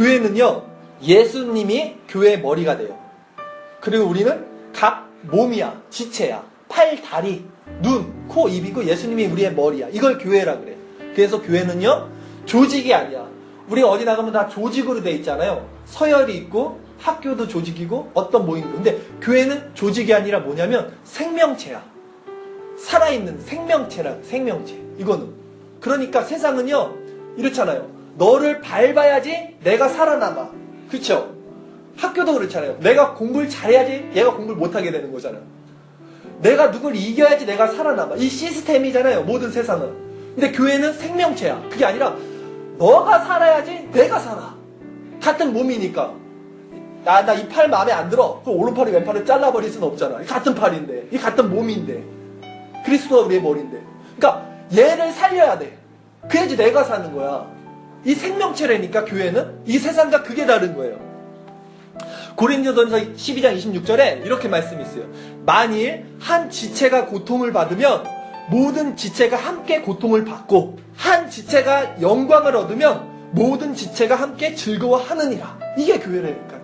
교회는요, 예수님이 교회의 머리가 돼요. 그리고 우리는 각 몸이야, 지체야. 팔, 다리, 눈, 코, 입이고 예수님이 우리의 머리야. 이걸 교회라 그래. 그래서 교회는요, 조직이 아니야. 우리 어디 나가면 다 조직으로 돼 있잖아요. 서열이 있고, 학교도 조직이고, 어떤 모임도. 근데 교회는 조직이 아니라 뭐냐면 생명체야. 살아있는 생명체라, 생명체. 이거는. 그러니까 세상은요, 이렇잖아요. 너를 밟아야지 내가 살아남아. 그쵸? 학교도 그렇잖아요. 내가 공부를 잘해야지 얘가 공부를 못하게 되는 거잖아요. 내가 누굴 이겨야지 내가 살아남아. 이 시스템이잖아요. 모든 세상은. 근데 교회는 생명체야. 그게 아니라 너가 살아야지 내가 살아. 같은 몸이니까. 나, 나 이 팔 마음에 안 들어. 그 오른팔이 왼팔을 잘라버릴 수는 없잖아. 이 같은 팔인데. 이 같은 몸인데. 그리스도가 우리의 머리인데. 그러니까 얘를 살려야 돼. 그래야지 내가 사는 거야. 이 생명체라니까 교회는 이 세상과 그게 다른 거예요. 고린도전서 12장 26절에 이렇게 말씀이 있어요. 만일 한 지체가 고통을 받으면 모든 지체가 함께 고통을 받고 한 지체가 영광을 얻으면 모든 지체가 함께 즐거워하느니라. 이게 교회라니까.